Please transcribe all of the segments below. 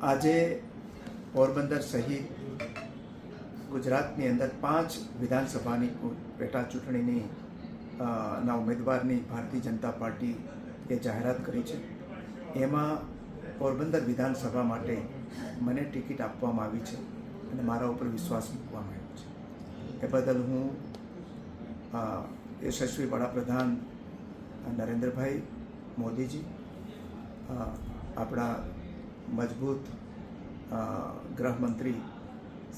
આજે પોરબંદર સહિત ગુજરાતની અંદર પાંચ વિધાનસભાની પેટા ચૂંટણીની ના ઉમેદવારની ભારતીય જનતા પાર્ટીએ જાહેરાત કરી છે. એમાં પોરબંદર વિધાનસભા માટે મને ટિકિટ આપવામાં આવી છે અને મારા ઉપર વિશ્વાસ મૂકવામાં આવ્યો છે. એ બદલ હું યશસ્વી વડાપ્રધાન નરેન્દ્રભાઈ મોદીજી આપણા મજબૂત ગૃહમંત્રી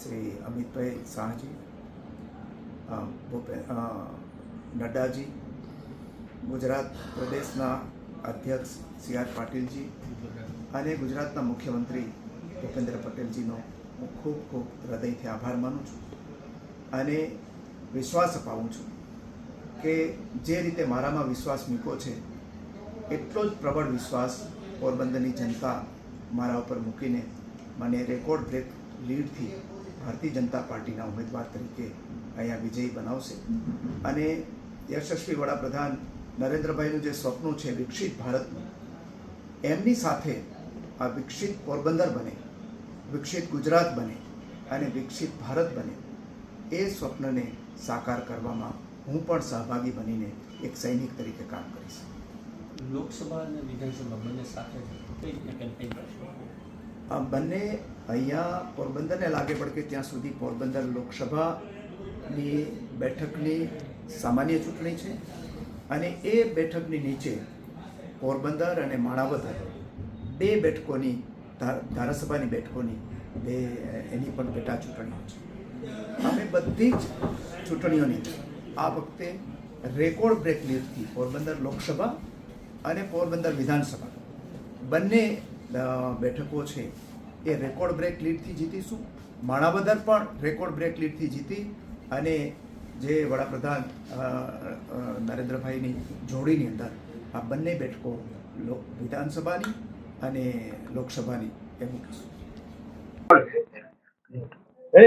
શ્રી અમિતભાઈ શાહજી ભૂપે નડ્ડાજી, ગુજરાત પ્રદેશના અધ્યક્ષ સી આર પાટીલજી અને ગુજરાતના મુખ્યમંત્રી ભૂપેન્દ્ર પટેલજીનો હું ખૂબ ખૂબ હૃદયથી આભાર માનું છું અને વિશ્વાસ અપાવું છું કે જે રીતે મારામાં વિશ્વાસ મૂક્યો છે, એટલો જ પ્રબળ વિશ્વાસ પોરબંદરની જનતા મારા ઉપર મૂકીને મને રેકોર્ડ બ્રેક લીડથી ભારતીય જનતા પાર્ટીના ઉમેદવાર તરીકે અહીંયા વિજયી બનાવશે. અને યશસ્વી વડાપ્રધાન નરેન્દ્રભાઈનું જે સ્વપ્ન છે વિકસિત ભારતનું, એમની સાથે આ વિકસિત પોરબંદર બને, વિકસિત ગુજરાત બને અને વિકસિત ભારત બને, એ સ્વપ્નને સાકાર કરવામાં હું પણ સહભાગી બનીને એક સૈનિક તરીકે કામ કરીશ. લોકસભા અને વિધાનસભા બંને સાથે આ બંને અહીંયા પોરબંદરને લાગે પડકે ત્યાં સુધી પોરબંદર લોકસભાની બેઠકની સામાન્ય ચૂંટણી છે અને એ બેઠકની નીચે પોરબંદર અને માણાવદર બે બેઠકોની ધારાસભાની બેઠકોની બે, એની પણ પેટા ચૂંટણીઓ છે. અમે બધી જ ચૂંટણીઓની આ વખતે રેકોર્ડ બ્રેક લીધી પોરબંદર લોકસભા અને પોરબંદર વિધાનસભા. બંને બેઠકો છે એ રેકોર્ડ બ્રેક લીડથી જીતીશું. માણાવદર પણ રેકોર્ડ બ્રેક લીડથી જીતી અને જે વડાપ્રધાન નરેન્દ્રભાઈની જોડીની અંદર આ બંને બેઠકો વિધાનસભાની અને લોકસભાની એ મૂકીશું. એ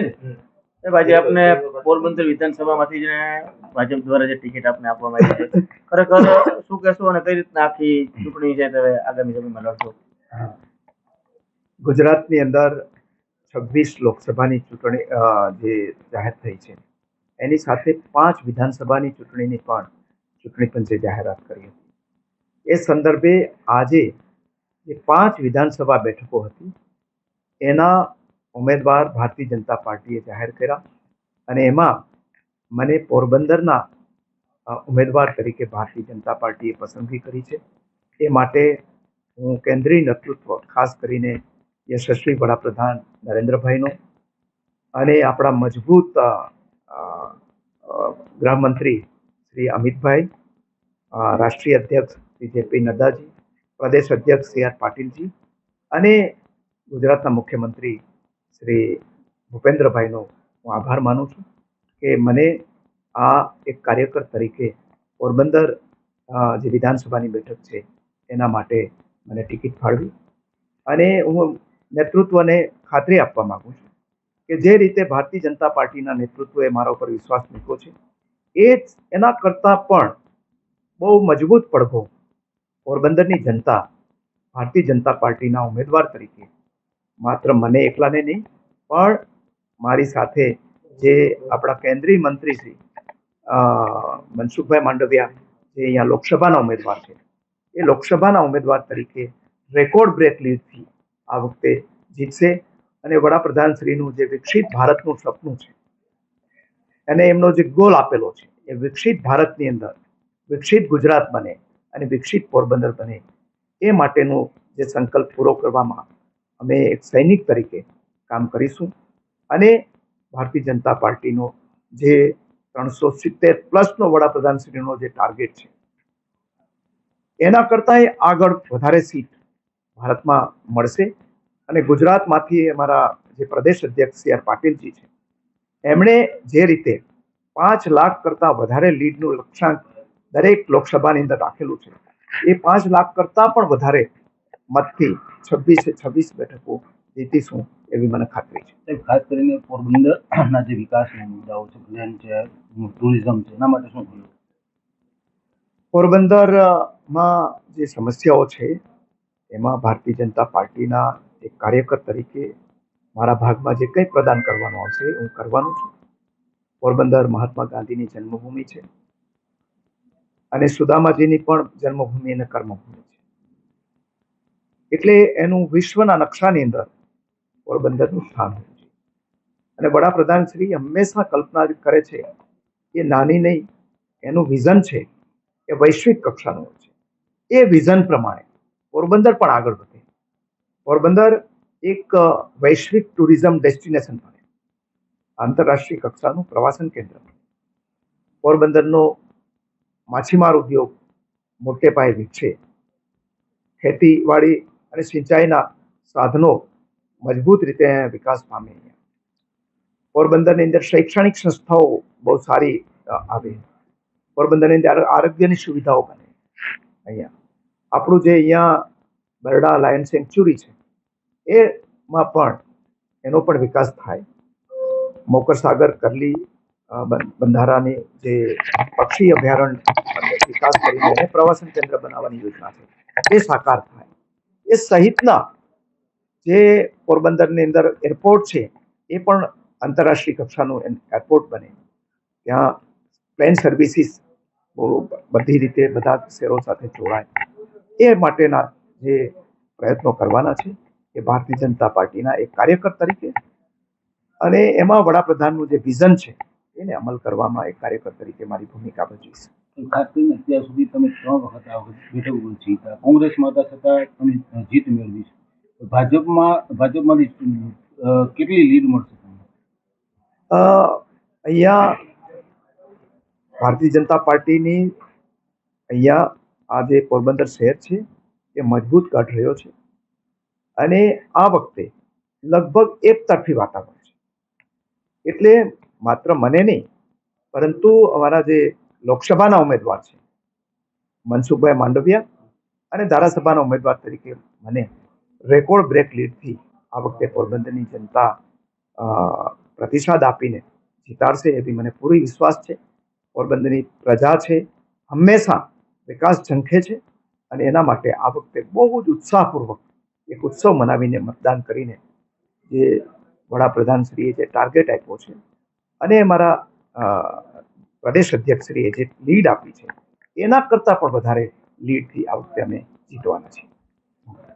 ભાજી આપને પોરબંદર વિધાનસભામાંથી જે ભાજપ દ્વારા જે ટિકિટ આપને આપવામાં આવી છે. ખરેખર શું કહેશો અને કઈ રીતના આખી ચૂંટણી છે તમે આગામી સમયમાં લડશો? ગુજરાતની અંદર છવ્વીસ લોકસભાની ચૂંટણી જે જાહેર થઈ છે એની સાથે પાંચ વિધાનસભાની ચૂંટણીની પણ ચૂંટણી પંચે જાહેરાત કરી હતી. એ સંદર્ભે આજે જે પાંચ વિધાનસભા બેઠકો હતી એના ઉમેદવાર ભારતીય જનતા પાર્ટીએ જાહેર કર્યા અને એમાં મને પોરબંદરના ઉમેદવાર તરીકે ભારતીય જનતા પાર્ટીએ પસંદગી કરી છે. એ માટે હું કેન્દ્રીય નેતૃત્વ, ખાસ કરીને યશસ્વી વડાપ્રધાન નરેન્દ્રભાઈનો અને આપણા મજબૂત ગૃહમંત્રી શ્રી અમિતભાઈ રાષ્ટ્રીય અધ્યક્ષ શ્રી જેપી નડ્ડાજી, પ્રદેશ અધ્યક્ષ સી આર પાટીલજી અને ગુજરાતના મુખ્યમંત્રી શ્રી ભૂપેન્દ્રભાઈનો હું આભાર માનું છું કે મને આ એક કાર્યકર તરીકે પોરબંદર જે વિધાનસભાની બેઠક છે, એના માટે મને ટિકિટ ફાળવી અને હું નેતૃત્વને ખાતરી આપવા માગું છું કે જે રીતે ભારતીય જનતા પાર્ટીના નેતૃત્વએ મારા ઉપર વિશ્વાસ મૂક્યો છે, એ જ એના કરતાં પણ બહુ મજબૂત પડઘો પોરબંદરની જનતા, ભારતીય જનતા પાર્ટીના ઉમેદવાર તરીકે માત્ર મને એકલાને નહીં, પણ મારી સાથે જે આપણા કેન્દ્રીય મંત્રી શ્રી મનસુખભાઈ માંડવિયા જે અહીંયા લોકસભાના ઉમેદવાર છે, એ લોકસભાના ઉમેદવાર તરીકે રેકોર્ડ બ્રેક લીધથી આ વખતે જીતશે અને વડાપ્રધાન શ્રીનું જે વિકસિત ભારતનું સપનું છે અને એમનો જે ગોલ આપેલો છે, એ વિકસિત ભારતની અંદર વિકસિત ગુજરાત બને અને વિકસિત પોરબંદર બને, એ માટેનો જે સંકલ્પ પૂરો કરવામાં અમે એક સૈનિક તરીકે કામ કરીશું. અને ભારતીય જનતા પાર્ટીનો જે ત્રણસો સિત્તેર પ્લસનો વડાપ્રધાન શ્રીનો જે ટાર્ગેટ છે, એના કરતાંય આગળ વધારે સીટ ભારતમાં મળશે. અને ગુજરાતમાંથી અમારા જે પ્રદેશ અધ્યક્ષ સી આર પાટીલજી છે, એમણે જે રીતે પાંચ લાખ કરતાં વધારે લીડનું લક્ષ્યાંક દરેક લોકસભાની અંદર રાખેલું છે, એ પાંચ લાખ કરતાં પણ વધારે મતથી છવ્વીસે છવ્વીસ બેઠકો જીતીશું એવી મને ખાતરી છે. ખાસ કરીને પોરબંદરના જે વિકાસના મુદ્દાઓ છે પ્લેન છે ટુરિઝમ છે એના માટે શું કર્યું પોરબંદરમાં જે સમસ્યાઓ છે એમાં ભારતીય જનતા પાર્ટીના એક કાર્યકર તરીકે મારા ભાગમાં જે કંઈ પ્રદાન કરવાનું આવશે હું કરવાનું છું. પોરબંદર મહાત્મા ગાંધીની જન્મભૂમિ છે અને સુદામાજીની પણ જન્મભૂમિ અને કર્મભૂમિ છે. એટલે એનું વિશ્વના નકશાની અંદર પોરબંદરનું સ્થાન છે. અને વડાપ્રધાન શ્રી હંમેશા કલ્પના કરે છે એ નાની નહીં, એનું વિઝન છે એ વૈશ્વિક કક્ષાનું છે. એ વિઝન પ્રમાણે પોરબંદર પણ આગળ વધે. પોરબંદર એક વૈશ્વિક ટુરિઝમ ડેસ્ટિનેશન બને. આંતરરાષ્ટ્રીય કક્ષાનું પ્રવાસન કેન્દ્ર બને. પોરબંદરનો માછીમાર ઉદ્યોગ મોટે પાયે વિકસે. ખેતીવાડી અને સિંચાઈના સાધનો મજબૂત રીતે વિકાસ પામે પોરબંદરની અંદર શૈક્ષણિક સંસ્થાઓ બહુ સારી આવે પોરબંદરની અંદર આરોગ્યની સુવિધાઓ બને અહીંયા. આપણું જે અહીંયા બરડા લાયન સેન્ચ્યુરી છે, એમાં પણ એનો પણ વિકાસ થાય. મોકર સાગર, કરલી બંધારાની જે પક્ષી અભયારણ્ય વિકાસ કરીને પ્રવાસન કેન્દ્ર બનાવવાની યોજના છે. એ સાકાર થાય. એ સહિતના જે પોરબંદરની અંદર એરપોર્ટ છે, એ પણ આંતરરાષ્ટ્રીય કક્ષાનું એરપોર્ટ બને. ત્યાં પ્લેન સર્વિસીસ બહુ બધી રીતે બધા શહેરો સાથે જોડાય. એ માટેના જે પ્રયત્નો કરવાના છે, એ ભારતીય જનતા પાર્ટીના એક કાર્યકર તરીકે અને એમાં વડાપ્રધાનનું જે વિઝન છે, એને અમલ કરવામાં એક કાર્યકર તરીકે મારી ભૂમિકા ભજવીશ. ખાસ કરીને અત્યાર સુધી તમે ત્રણ વખત આ વખત બેઠક જીતા કોંગ્રેસમાં હતા છતાં તમે જીત મેળવી છે. ભાજપમાં, ભાજપમાંથી કેટલી લીડ મળશે તમને? અહીંયા ભારતીય જનતા પાર્ટીની અહીંયા આ જે પોરબંદર શહેર છે, એ મજબૂત ગઢ રહ્યો છે. અને આ વખતે લગભગ એક તરફી વાતાવરણ છે. એટલે માત્ર મને નહીં, પરંતુ અમારા જે લોકસભાના ઉમેદવાર છે. મનસુખભાઈ માંડવિયા અને ધારાસભાના ઉમેદવાર તરીકે મને રેકોર્ડ બ્રેક લીડથી આ વખતે પોરબંદરની જનતા પ્રતિસાદ આપીને જીતાડશે એવી મને પૂરી વિશ્વાસ છે. પોરબંદરની પ્રજા છે, હંમેશા વિકાસ ઝંખે છે અને એના માટે આ વખતે બહુ જ ઉત્સાહપૂર્વક એક ઉત્સવ મનાવીને મતદાન કરીને જે વડાપ્રધાનશ્રીએ જે ટાર્ગેટ આપ્યો છે અને મારા પ્રદેશ અધ્યક્ષશ્રીએ જે લીડ આપી છે, એના કરતાં પણ વધારે લીડથી આ વખતે અમે જીતવાના છીએ.